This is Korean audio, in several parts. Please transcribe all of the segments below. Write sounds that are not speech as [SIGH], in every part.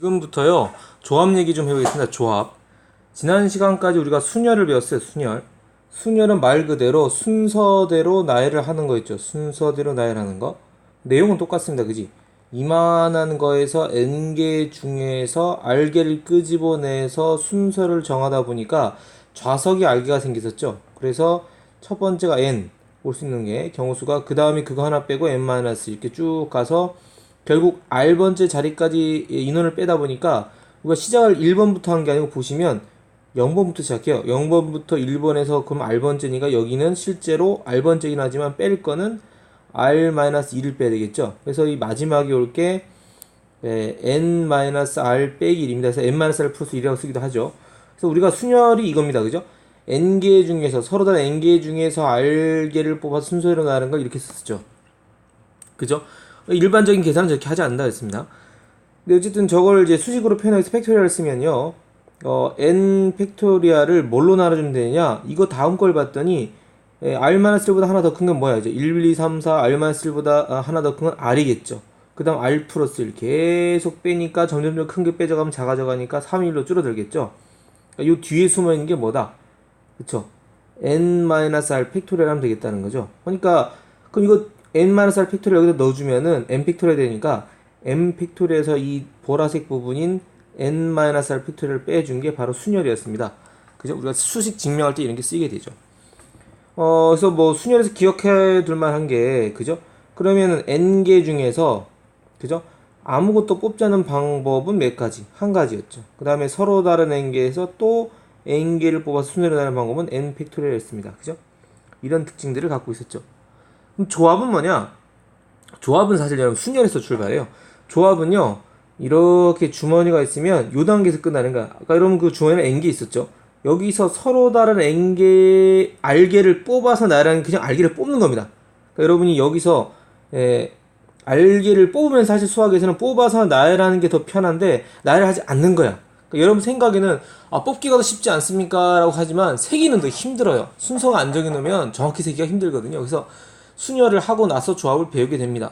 지금부터요 조합 얘기 좀 해보겠습니다. 조합. 지난 시간까지 우리가 순열을 배웠어요 순열. 순열은 말 그대로 순서대로 나열을 하는 거 있죠. 순서대로 나열하는 거. 내용은 똑같습니다. 그지? 이만한 거에서 n개 중에서 알개를 끄집어내서 순서를 정하다 보니까 좌석이 알개가 생겼었죠. 그래서 첫 번째가 n 올 수 있는 게 경우수가 그 다음에 그거 하나 빼고 n 마이너스 이렇게 쭉 가서 결국 R번째 자리까지 인원을 빼다 보니까 우리가 시작을 1번부터 한 게 아니고 보시면 0번부터 시작해요. 0번부터 1번에서 그럼 R번째니까 여기는 실제로 R번째긴 하지만 뺄 거는 R-1을 빼야 되겠죠. 그래서 이 마지막에 올게 N-R 빼기 1입니다. 그래서 N-R 플러스 1이라고 쓰기도 하죠. 그래서 우리가 순열이 이겁니다. 그죠? N개 중에서 서로 다른 N개 중에서 R개를 뽑아서 순서대로 나가는 걸 이렇게 쓰죠. 그죠? 일반적인 계산은 저렇게 하지 않는다 했습니다. 근데 어쨌든 저걸 이제 수식으로 표현해서 팩토리얼을 쓰면요. 어, n 팩토리얼을 뭘로 나눠주면 되느냐? 이거 다음 걸 봤더니 에, r-1보다 하나 더 큰 건 뭐야? 이제 1, 2, 3, 4, r-1보다 아, 하나 더 큰 건 r이겠죠. 그 다음 r 플러스 1 계속 빼니까 점점점 큰 게 빼져가면 작아져 가니까 3, 1로 줄어들겠죠. 그러니까 요 뒤에 숨어있는 게 뭐다? 그쵸? n-r 팩토리얼 하면 되겠다는 거죠. 그러니까 그럼 이거 n-r 팩토리얼 여기다 넣어주면은 n 팩토리얼 되니까 n 팩토리얼에서 이 보라색 부분인 n-r 팩토리얼을 빼준 게 바로 순열이었습니다. 그죠? 우리가 수식 증명할 때 이런 게 쓰이게 되죠. 어, 그래서 뭐 순열에서 기억해 둘 만한 게 그죠? 그러면은 n개 중에서 그죠? 아무것도 뽑지 않은 방법은 몇 가지? 한 가지였죠. 그 다음에 서로 다른 n개에서 또 n개를 뽑아서 순열을 나는 방법은 n 팩토리얼이었습니다. 그죠? 이런 특징들을 갖고 있었죠. 조합은 뭐냐? 조합은 사실 여러분 순열에서 출발해요. 조합은요, 이렇게 주머니가 있으면 요 단계에서 끝나는 거야. 아까 여러분 그 주머니에 n개 있었죠? 여기서 서로 다른 n개, 알개를 뽑아서 나라는 그냥 알개를 뽑는 겁니다. 그러니까 여러분이 여기서, 에, 알개를 뽑으면 사실 수학에서는 뽑아서 나열하는 게 더 편한데, 나열하지 않는 거야. 그러니까 여러분 생각에는, 아, 뽑기가 더 쉽지 않습니까? 라고 하지만, 세기는 더 힘들어요. 순서가 안 정해놓으면 정확히 세기가 힘들거든요. 그래서 순열을 하고 나서 조합을 배우게 됩니다.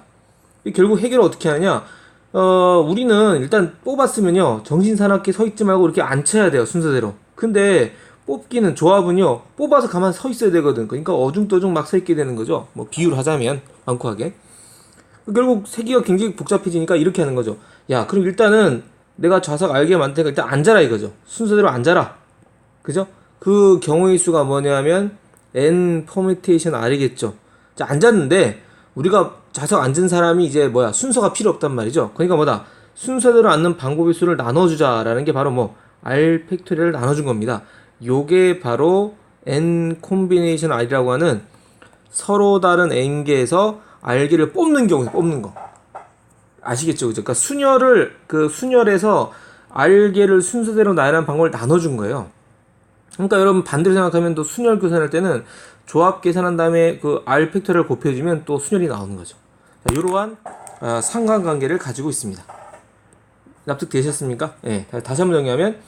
결국 해결을 어떻게 하느냐? 어, 우리는 일단 뽑았으면요. 정신사납게 서 있지 말고 이렇게 앉혀야 돼요. 순서대로. 근데 뽑기는 조합은요. 뽑아서 가만 서 있어야 되거든. 그러니까 어중떠중 막 서 있게 되는 거죠. 뭐 비유를 하자면 많고하게. 결국 세기가 굉장히 복잡해지니까 이렇게 하는 거죠. 야, 그럼 일단은 내가 좌석 알게 만들 테니까 일단 앉아라 이거죠. 순서대로 앉아라. 그죠? 그 경우의 수가 뭐냐면 n 퍼미테이션 r이겠죠. 자, 앉았는데 우리가 좌석 앉은 사람이 이제 뭐야 순서가 필요 없단 말이죠. 그러니까 뭐다 순서대로 앉는 방법의 수를 나눠주자라는 게 바로 뭐 r 팩토리얼을 나눠준 겁니다. 요게 바로 n 콤비네이션 r이라고 하는 서로 다른 n 개에서 r개를 뽑는 경우에 뽑는 거 아시겠죠? 그러니까 순열을 그 순열에서 r개를 순서대로 나열하는 방법을 나눠준 거예요. 그러니까 여러분 반대로 생각하면 또 순열 계산할 때는 조합 계산한 다음에 그 R 팩터를 곱해주면 또 순열이 나오는 거죠. 자, 이러한 어, 상관관계를 가지고 있습니다. 납득되셨습니까? 예. 네, 다시 한번 정리하면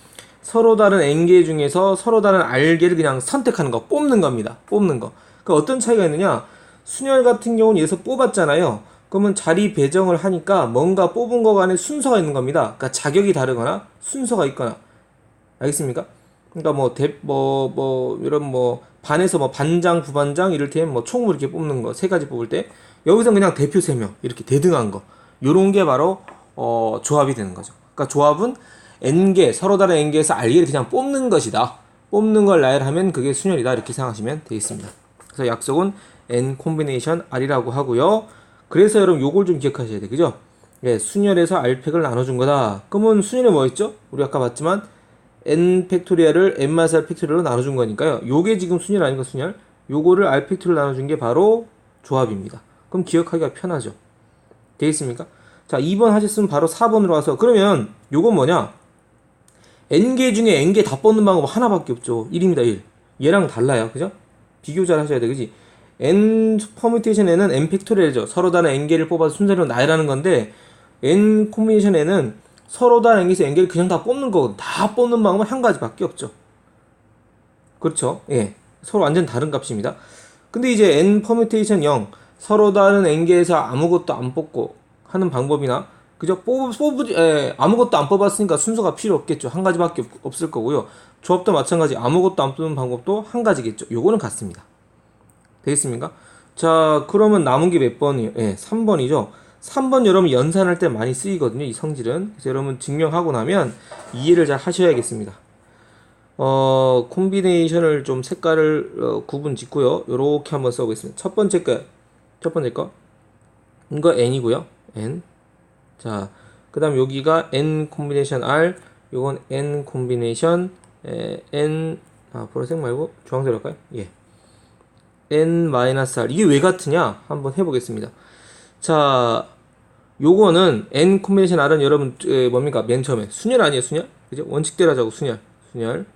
서로 다른 n개 중에서 서로 다른 r개를 그냥 선택하는 거, 뽑는 겁니다. 뽑는 거. 그 어떤 차이가 있느냐? 순열 같은 경우는 여기서 뽑았잖아요. 그러면 자리 배정을 하니까 뭔가 뽑은 거 간에 순서가 있는 겁니다. 그러니까 자격이 다르거나 순서가 있거나. 알겠습니까? 그러니까 뭐, 대, 뭐, 뭐, 이런 뭐, 반에서 뭐 반장, 부반장, 이를테면 뭐 총무 이렇게 뽑는 거, 세 가지 뽑을 때, 여기서 그냥 대표 세 명, 이렇게 대등한 거. 요런 게 바로, 어, 조합이 되는 거죠. 그러니까 조합은 N개, 서로 다른 N개에서 R개를 그냥 뽑는 것이다. 뽑는 걸 나열하면 그게 순열이다. 이렇게 생각하시면 되겠습니다. 그래서 약속은 N 콤비네이션 R이라고 하고요. 그래서 여러분 요걸 좀 기억하셔야 돼. 그죠? 예, 순열에서 R팩을 나눠준 거다. 그러면 순열이 뭐였죠? 우리 아까 봤지만, n 팩토리얼을 n r 팩토리얼로 나눠준 거니까요. 요게 지금 순열 아닌가 순열? 요거를 r 팩토리얼로 나눠준 게 바로 조합입니다. 그럼 기억하기가 편하죠. 되겠습니까? 자, 2번 하셨으면 바로 4번으로 와서 그러면 요건 뭐냐? n개 중에 n개 다 뽑는 방법 하나밖에 없죠. 1입니다, 1. 얘랑 달라요. 그죠? 비교 잘 하셔야 돼. 그지? n 퍼뮤테이션 n은 n 팩토리얼이죠. 서로 다른 n개를 뽑아서 순서대로 나열하는 건데 n 콤비네이션 n은 서로 다른 n개에서 n개를 그냥 다 뽑는 거거든. 다 뽑는 방법은 한 가지밖에 없죠. 그렇죠? 예. 서로 완전 다른 값입니다. 근데 이제 n 퍼뮤테이션 0 서로 다른 n개에서 아무것도 안 뽑고 하는 방법이나 그죠? 뽑, 뽑, 에, 아무것도 안 뽑았으니까 순서가 필요 없겠죠. 한 가지밖에 없- 없을 거고요. 조합도 마찬가지 아무것도 안 뽑는 방법도 한 가지겠죠. 요거는 같습니다. 되겠습니까? 자, 그러면 남은 게 몇 번이에요? 예, 3번이죠. 3번 여러분 연산할 때 많이 쓰이거든요. 이 성질은. 그래서 여러분 증명하고 나면 이해를 잘 하셔야겠습니다. 어, 콤비네이션을 좀 색깔을 어, 구분 짓고요. 요렇게 한번 써보겠습니다. 첫 번째 거, 첫 번째 거. 이거 n이고요. n. 자, 그 다음 여기가 n 콤비네이션 r, 요건 n 콤비네이션 에, n, 아, 보라색 말고 주황색 할까요? 예. n-r. 이게 왜 같으냐? 한번 해 보겠습니다. 자, 요거는 n 콤비네이션 r은 여러분 에, 뭡니까? 맨 처음에 순열 아니에요, 순열? 그죠? 원칙대로 하자고 순열, 순열.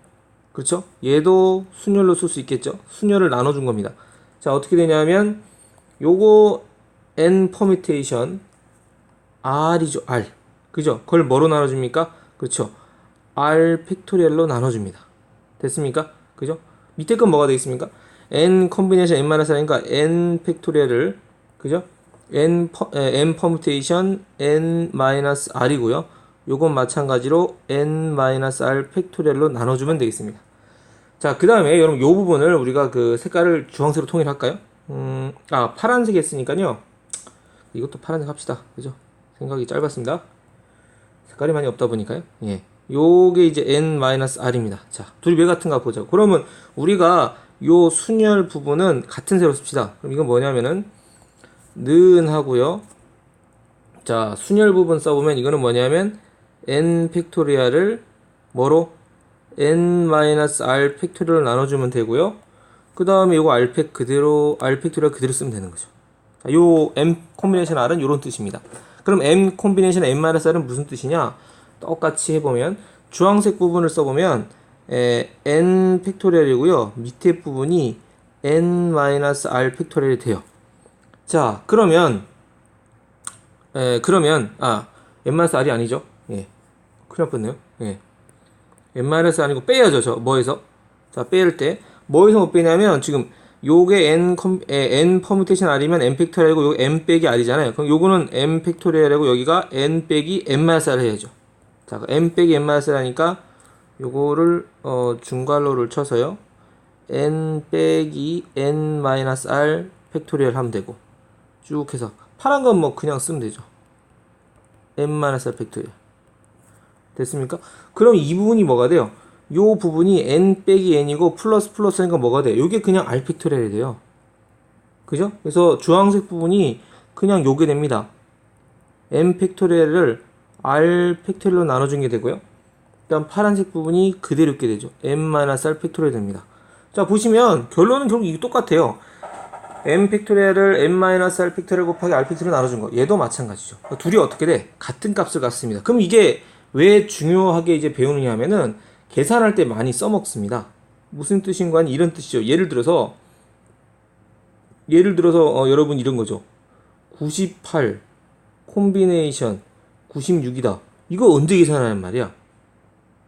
그렇죠? 얘도 순열로 쓸 수 있겠죠? 순열을 나눠 준 겁니다. 자, 어떻게 되냐면 요거 n 퍼미테이션 r이죠, r. 그죠? 그걸 뭐로 나눠 줍니까? 그렇죠. r 팩토리얼로 나눠 줍니다. 됐습니까? 그죠? 밑에 건 뭐가 되겠습니까? n 콤비네이션 n-r니까 n 팩토리얼을 그죠? N 퍼, 에, n 퍼뮤테이션 n-r이고요. 요건 마찬가지로 n-r 팩토리얼로 나눠주면 되겠습니다. 자, 그 다음에 여러분 요 부분을 우리가 그 색깔을 주황색으로 통일할까요? 음, 아, 파란색 했으니까요. 이것도 파란색 합시다. 그죠? 생각이 짧았습니다. 색깔이 많이 없다 보니까요. 예. 요게 이제 n-r입니다. 자, 둘이 왜 같은가 보자. 그러면 우리가 요 순열 부분은 같은 세로 씁시다. 그럼 이건 뭐냐면은 는 하고요. 자, 순열 부분 써보면 이거는 뭐냐면 n 팩토리얼을 뭐로 n-r 팩토리얼로 나눠주면 되고요. 그 다음에 요거 r 팩 그대로 r 팩토리얼 그대로 쓰면 되는 거죠. 자, 요 m 콤비네이션 r은 요런 뜻입니다. 그럼 m 콤비네이션 m-r은 무슨 뜻이냐? 똑같이 해보면 주황색 부분을 써보면 에, n 팩토리얼이고요. 밑에 부분이 n-r 팩토리얼이 돼요. 자, 그러면 에, 그러면 아 n-r이 아니죠? 예, 큰일 날 뻔네요. 예, n-r 아니고 빼야죠. 저 뭐에서? 자, 뺄 때 뭐에서 못 빼냐면 지금 요게 n 컴 에, n 퍼뮤테이션 r이면 n 팩토리얼이고 요 n 빼기 r이잖아요. 그럼 요거는 n 팩토리얼이고 여기가 n 빼기 n-r을 해야죠. 자, 그 n 빼기 n-r을 하니까 요거를 어 중괄호를 쳐서요. n 빼기 n-r 팩토리얼 하면 되고 쭉 해서 파란 건 뭐 그냥 쓰면 되죠. n-r 팩토리얼 됐습니까? 그럼 이 부분이 뭐가 돼요? 요 부분이 n 빼기 n이고 플러스 플러스니까 뭐가 돼? 요게 그냥 r 팩토리얼이 돼요. 그죠? 그래서 주황색 부분이 그냥 요게 됩니다. n 팩토리얼을 r 팩토리얼로 나눠준 게 되고요. 일단 파란색 부분이 그대로 있게 되죠. n-r 팩토리얼 됩니다. 자 보시면 결론은 결국 이게 똑같아요. N 팩토리얼을 n-r 팩토리얼 곱하기 r 팩토리얼 나눠준 거. 얘도 마찬가지죠. 둘이 어떻게 돼? 같은 값을 갖습니다. 그럼 이게 왜 중요하게 이제 배우느냐 하면은 계산할 때 많이 써먹습니다. 무슨 뜻인가 이런 뜻이죠. 예를 들어서 예를 들어서 어, 여러분 이런 거죠. 98 콤비네이션 96이다. 이거 언제 계산하는 말이야?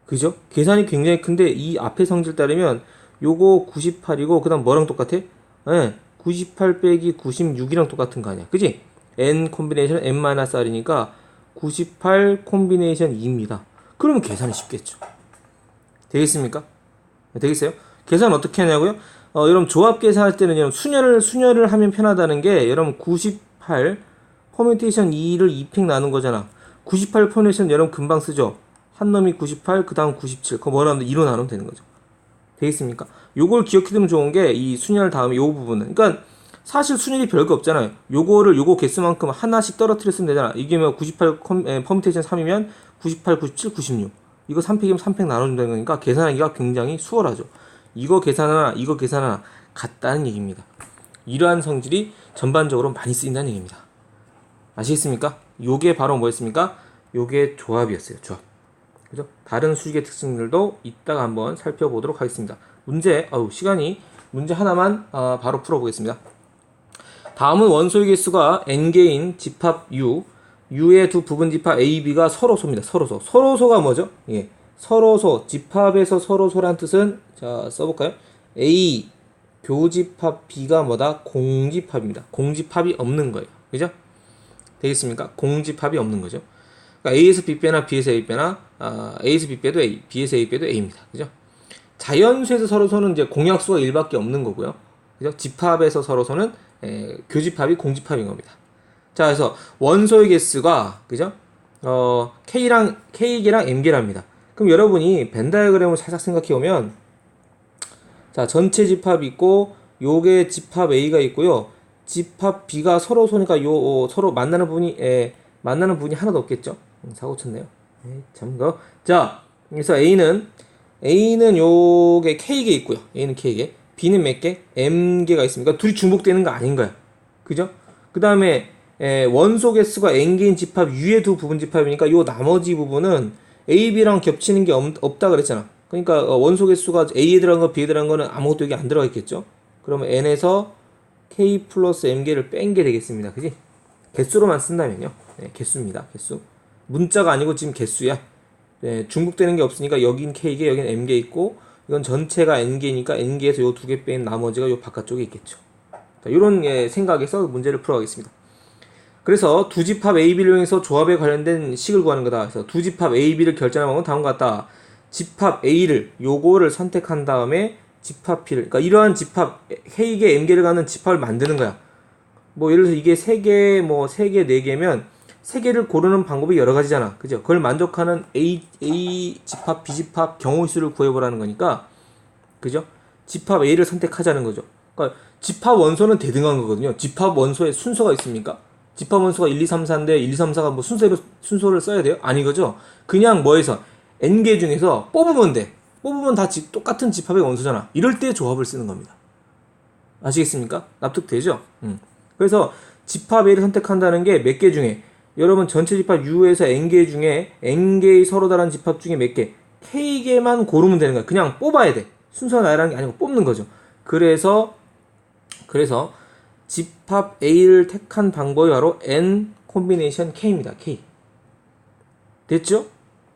그죠? 계산이 굉장히 큰데 이 앞에 성질 따르면 요거 98이고 그 다음 뭐랑 똑같아? 예. 98 빼기 96이랑 똑같은 거 아니야. 그지? n 콤비네이션 n-r이니까 98 콤비네이션 2입니다. 그러면 계산이 쉽겠죠. 되겠습니까? 네, 되겠어요? 계산 어떻게 하냐고요? 어, 여러분 조합 계산할 때는 여러분 순열을 순열을 하면 편하다는 게 여러분 98 퍼뮤테이션 2를 2팩 나눈 거잖아. 98 퍼뮤테이션 여러분 금방 쓰죠. 한 놈이 98, 그 다음 97. 그거 뭐라 하면 2로 나누면 되는 거죠. 되겠습니까? 요걸 기억해두면 좋은 게 이 순열 다음에 요 부분은. 그러니까 사실 순열이 별거 없잖아요. 요거를 요거 개수만큼 하나씩 떨어뜨렸으면 되잖아. 이게 뭐98 컴, 에, 퍼뮤테이션 3이면 98, 97, 96. 이거 3팩이면 3팩 나눠준다는 거니까 계산하기가 굉장히 수월하죠. 이거 계산하나 이거 계산하나 같다는 얘기입니다. 이러한 성질이 전반적으로 많이 쓰인다는 얘기입니다. 아시겠습니까? 요게 바로 뭐였습니까? 요게 조합이었어요. 조합. 그죠? 다른 수직의 특징들도 이따가 한번 살펴보도록 하겠습니다. 문제, 아우 시간이 문제 하나만 아, 바로 풀어보겠습니다. 다음은 원소의 개수가 n개인 집합 u, u의 두 부분 집합 a, b가 서로소입니다. 서로소. 서로소가 뭐죠? 예, 서로소. 집합에서 서로소란 뜻은 자 써볼까요? a 교집합 b가 뭐다? 공집합입니다. 공집합이 없는 거예요. 그죠? 되겠습니까? 공집합이 없는 거죠. 그러니까 A에서 B 빼나 B에서 A 빼나 아, A에서 B 빼도 A, B에서 A 빼도 A입니다. 그죠? 자연수에서 서로서는 이제 공약수가 1밖에 없는 거고요. 그죠? 집합에서 서로서는 에, 교집합이 공집합인 겁니다. 자, 그래서 원소의 개수가 그죠? 어, K랑 K개랑 M개랍니다. 그럼 여러분이 벤 다이어그램을 살짝 생각해 보면 자, 전체 집합이 있고 요게 집합 A가 있고요. 집합 B가 서로 소니까 요 어, 서로 만나는 부분이 에, 만나는 부분이 하나도 없겠죠? 음, 사고 쳤네요. 에이, 참 거. 자, 그래서 A는 A는 요게 K개 있고요. A는 K개. B는 몇 개? M개가 있습니다. 둘이 중복되는 거 아닌가요? 그죠? 그 다음에 원소 개수가 n개인 집합 위에 두 부분 집합이니까 요 나머지 부분은 A, B랑 겹치는 게 없, 다 그랬잖아. 그러니까 어, 원소 개수가 A에 들어간 거 B에 들어간 거는 아무것도 여기 안 들어가 있겠죠. 그러면 n에서 K 플러스 M개를 뺀 게 되겠습니다. 그지? 개수로만 쓴다면요. 네, 개수입니다. 개수. 문자가 아니고 지금 개수야. 네, 중복되는 게 없으니까 여긴 K개, 여긴 M개 있고 이건 전체가 N개니까 N개에서 요 두 개 뺀 나머지가 요 바깥쪽에 있겠죠. 자, 이런 예, 생각에서 문제를 풀어가겠습니다. 그래서 두 집합 A, B를 이용해서 조합에 관련된 식을 구하는 거다. 그래서 두 집합 A, B를 결정하는 방법은 다음과 같다. 집합 A를 요거를 선택한 다음에 집합 B를 그러니까 이러한 집합 K개, M개를 가는 집합을 만드는 거야. 뭐 예를 들어서 이게 세 개, 뭐세 개, 네 개면 세 개를 고르는 방법이 여러 가지잖아. 그죠? 그걸 만족하는 A, A 집합, B 집합 경우 수를 구해보라는 거니까, 그죠? 집합 A를 선택하자는 거죠. 그러니까 집합 원소는 대등한 거거든요. 집합 원소에 순서가 있습니까? 집합 원소가 1, 2, 3, 4인데 1, 2, 3, 4가 뭐 순서로 순서를 써야 돼요? 아니 거죠. 그냥 뭐에서 n개 중에서 뽑으면 돼. 뽑으면 다 지, 똑같은 집합의 원소잖아. 이럴 때 조합을 쓰는 겁니다. 아시겠습니까? 납득되죠? 음. 그래서 집합 A를 선택한다는 게 몇 개 중에 여러분 전체 집합 U에서 n개 중에 n개의 서로 다른 집합 중에 몇 개? k개만 고르면 되는 거야. 그냥 뽑아야 돼. 순서가 나열한 게 아니고 뽑는 거죠. 그래서 그래서 집합 A를 택한 방법이 바로 N 콤비네이션 K입니다. K. 됐죠?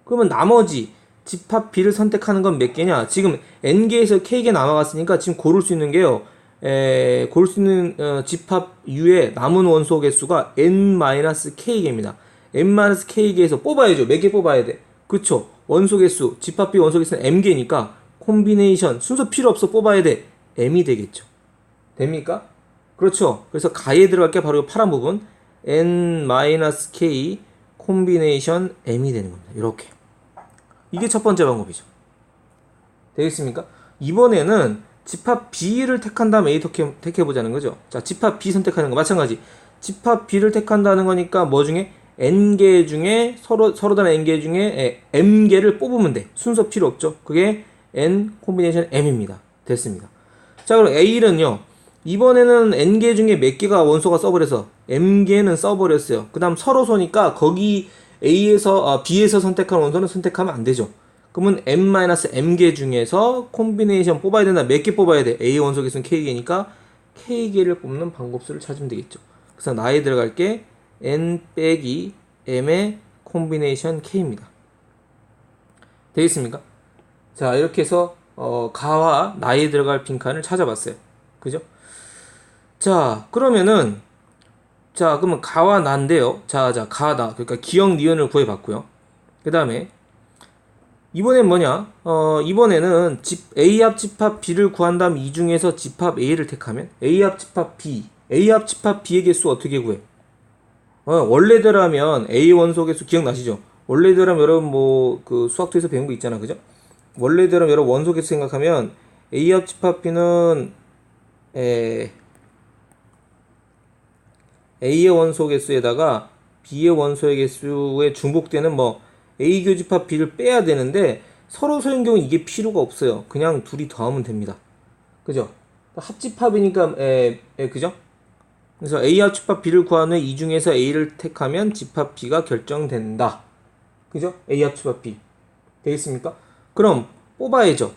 그러면 나머지 집합 B를 선택하는 건 몇 개냐? 지금 N개에서 K개 남아갔으니까 지금 고를 수 있는 게요. 에, 고를 수 있는 어, 집합 U의 남은 원소 개수가 N-K개입니다. N-K개에서 뽑아야죠. 몇 개 뽑아야 돼? 그쵸? 원소 개수, 집합 B 원소 개수는 M개니까 콤비네이션 순서 필요 없어 뽑아야 돼. M이 되겠죠. 됩니까? 그렇죠. 그래서 가에 들어갈 게 바로 파란 부분 n-k 콤비네이션 m이 되는 겁니다. 이렇게. 이게 첫 번째 방법이죠. 되겠습니까? 이번에는 집합 B를 택한 다음 A 택해, 보자는 거죠. 자, 집합 B 선택하는 거 마찬가지. 집합 B를 택한다는 거니까 뭐 중에 n개 중에 서로 서로 다른 n개 중에 m개를 뽑으면 돼. 순서 필요 없죠. 그게 n 콤비네이션 m입니다. 됐습니다. 자, 그럼 A는요. 이번에는 n개 중에 몇 개가 원소가 써버려서 m개는 써버렸어요. 그 다음 서로 소니까 거기 A에서 아, B에서 선택한 원소는 선택하면 안 되죠. 그러면 m-m개 중에서 콤비네이션 뽑아야 된다. 몇 개 뽑아야 돼? A 원소 개수는 K개니까 K개를 뽑는 방법수를 찾으면 되겠죠. 그래서 나에 들어갈 게 n 빼기 m의 콤비네이션 K입니다. 되겠습니까? 자 이렇게 해서 어, 가와 나에 들어갈 빈칸을 찾아봤어요. 그죠? 자, 그러면은 자, 그러면 가와 나인데요. 자, 자, 가다. 그러니까 기억 니은을 구해 봤고요. 그 다음에 이번엔 뭐냐? 어, 이번에는 집 A 합 집합 B를 구한 다음 이 중에서 집합 A를 택하면 A 합 집합 B, A 합 집합 B의 개수 어떻게 구해? 어, 원래대로라면 A 원소 개수 기억나시죠? 원래대로라면 여러분 뭐 그 수학도에서 배운 거 있잖아. 그죠? 원래대로 여러분 원소 개수 생각하면 A 합 집합 B는 에 A의 원소 개수에다가 B의 원소의 개수에 중복되는 뭐 A 교집합 B를 빼야 되는데 서로 소인 경우 이게 필요가 없어요. 그냥 둘이 더하면 됩니다. 그죠? 합집합이니까 에, 에 그죠? 그래서 A 합집합 B를 구한 후에 이 중에서 A를 택하면 집합 B가 결정된다. 그죠? A 합집합 B. 되겠습니까? 그럼 뽑아야죠.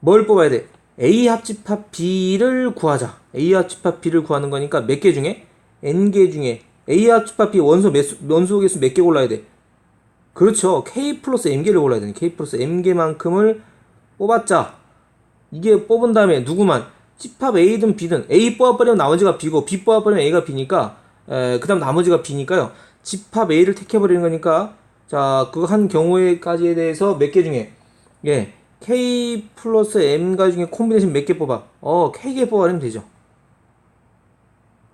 뭘 뽑아야 돼? A 합집합 B를 구하자. A 합집합 B를 구하는 거니까 몇 개 중에 n개 중에 a 합집합 b 원소 몇 수, 원소 개수 몇 개 골라야 돼? 그렇죠. k 플러스 m개를 골라야 되는 k 플러스 m개만큼을 뽑았자 이게 뽑은 다음에 누구만 집합 a든 b든 a 뽑아버리면 나머지가 b고 b 뽑아버리면 a가 b니까 그 다음 나머지가 b니까요. 집합 a를 택해버리는 거니까 자, 그 한 경우에까지에 대해서 몇 개 중에 예, K 플러스 M가 중에 콤비네이션 몇 개 뽑아? 어, K개 뽑아내면 되죠.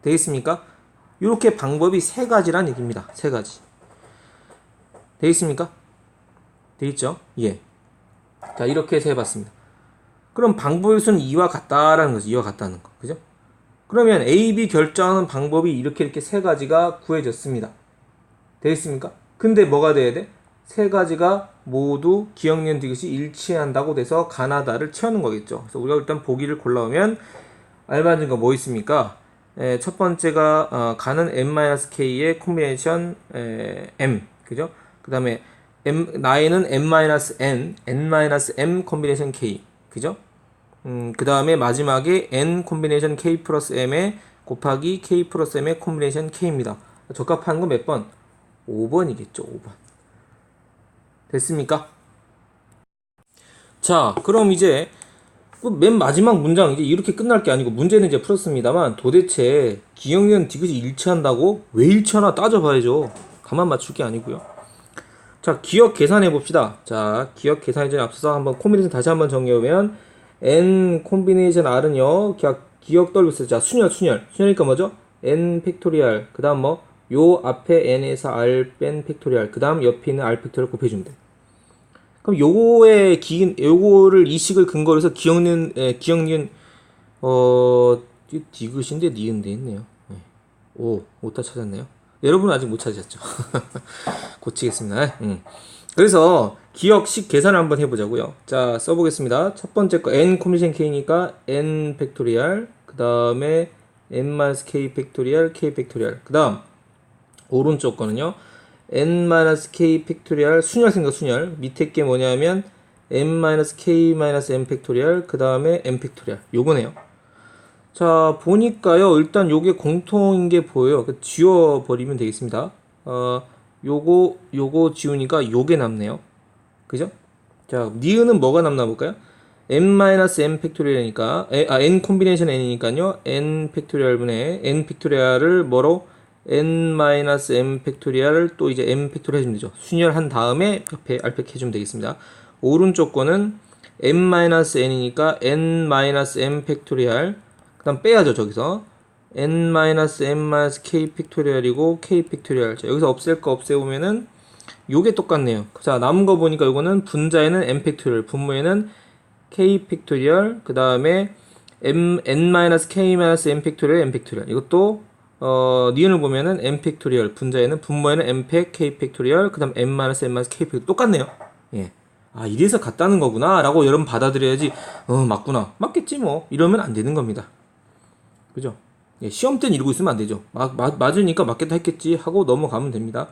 되겠습니까? 이렇게 방법이 세 가지란 얘기입니다. 세 가지. 되겠습니까? 되겠죠? 예. 자, 이렇게 해서 해봤습니다. 그럼 방법의 수는 2와 같다라는 거죠. 2와 같다는 거. 그죠? 그러면 A, B 결정하는 방법이 이렇게 이렇게 세 가지가 구해졌습니다. 되겠습니까? 근데 뭐가 돼야 돼? 세 가지가 모두 기억년 디귿이 일치한다고 돼서 가나다를 채우는 거겠죠. 그래서 우리가 일단 보기를 골라오면 알맞은 거 뭐 있습니까? 에, 첫 번째가 어, 가는 n-k의 콤비네이션 에, m 그죠? 그 다음에 m 나이는 n-n n-m 콤비네이션 k 그죠? 음, 그 다음에 마지막에 n 콤비네이션 k 플러스 m에 곱하기 k 플러스 m의 콤비네이션 k입니다. 적합한 건 몇 번? 5번이겠죠, 5번. 됐습니까? 자, 그럼 이제 그맨 마지막 문장 이제 이렇게 끝날 게 아니고 문제는 이제 풀었습니다만 도대체 기억년 디귿이 일치한다고 왜 일치하나 따져봐야죠. 가만 맞출 게 아니고요. 자, 기억 계산해 봅시다. 자, 기억 계산에 전에 앞서서 한번 콤비네이션 다시 한번 정리해 보면 n 콤비네이션 r은요. 기억 기억 있어요. 자, 순열 순열. 순열이니까 뭐죠? n 팩토리얼. 그다음 뭐 요 앞에 n에서 r 뺀 팩토리얼. 그다음 옆에 있는 r 팩토리얼 곱해 주면 돼. 그럼 요거의 기 요거를 이 식을 근거로 해서 기억는 에, 기억니은 어 디- 디귿인데 니은 돼 있네요. 네. 오 오타 찾았네요. 여러분은 아직 못 찾으셨죠? [LAUGHS] 고치겠습니다. 음. 그래서 기억식 계산을 한번 해보자고요. 자 써보겠습니다. 첫 번째 거 n 콤비네이션 k니까 n 팩토리얼 그 다음에 n-k 팩토리얼 k 팩토리얼 그 다음 오른쪽 거는요. n-k 팩토리얼 순열 생각 순열 밑에 게 뭐냐면 n-k-m 팩토리얼 그 다음에 m 팩토리얼 요거네요. 자 보니까요 일단 요게 공통인 게 보여요. 그 지워 버리면 되겠습니다. 어 요거 요거 지우니까 요게 남네요. 그죠? 자 니은은 뭐가 남나 볼까요? n-m 팩토리얼이니까 에, 아 n 콤비네이션 n이니까요 n 팩토리얼 분의 n 팩토리얼을 뭐로 n-m 팩토리얼을 또 이제 m 팩토리얼 해주면 되죠. 순열한 다음에 옆에 r팩 해주면 되겠습니다. 오른쪽 거는 n-n이니까 n-m 팩토리얼 그 다음 빼야죠 저기서 n-m-k 팩토리얼이고 k 팩토리얼 자, 여기서 없앨 거 없애보면은 요게 똑같네요. 자 남은 거 보니까 요거는 분자에는 n 팩토리얼 분모에는 k 팩토리얼 그 다음에 m n-k-m 팩토리얼 n 팩토리얼 이것도 어 니은을 보면은 n 팩토리얼 분자에는 분모에는 n 팩 k 팩토리얼 그다음 n n k 팩 똑같네요. 예. 아 이래서 같다는 거구나라고 여러분 받아들여야지 어 맞구나 맞겠지 뭐 이러면 안 되는 겁니다. 그죠? 예, 시험 때는 이러고 있으면 안 되죠. 마, 마, 맞으니까 맞겠다 했겠지 하고 넘어가면 됩니다.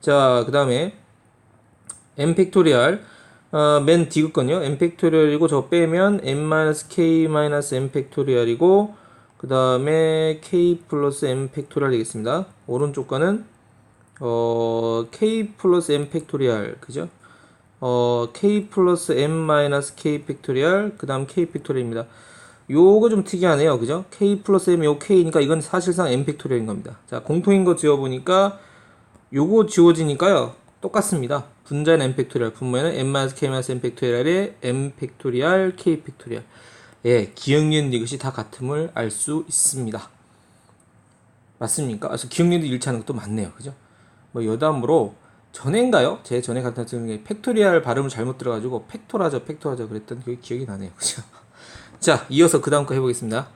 자, 그 다음에 n 팩토리얼 어, 맨 디귿 건요. n 팩토리얼이고 저 빼면 n-k-n 팩토리얼이고 그 다음에 k 플러스 n 팩토리얼 되겠습니다. 오른쪽 거는 어, k 플러스 n 팩토리얼 그죠? 어, k 플러스 n 마이너스 k 팩토리얼 그 다음 k 팩토리얼입니다. 요거 좀 특이하네요. 그죠? k 플러스 m 요 k니까 이건 사실상 n 팩토리얼인 겁니다. 자, 공통인 거 지워보니까 요거 지워지니까요. 똑같습니다. 분자는 n 팩토리얼, 분모에는 n-k-n 팩토리얼의 n 팩토리얼, k 팩토리얼. 예, 기억니은 이것이 다 같음을 알 수 있습니다. 맞습니까? 그래서 기억니은도 일치하는 것도 맞네요. 그죠? 뭐 여담으로 전에인가요? 제 전에 같은 게 팩토리얼 발음을 잘못 들어가지고 팩토라죠, 팩토라죠 그랬던 그 기억이 나네요. 그죠? 자, 이어서 그 다음 거 해보겠습니다.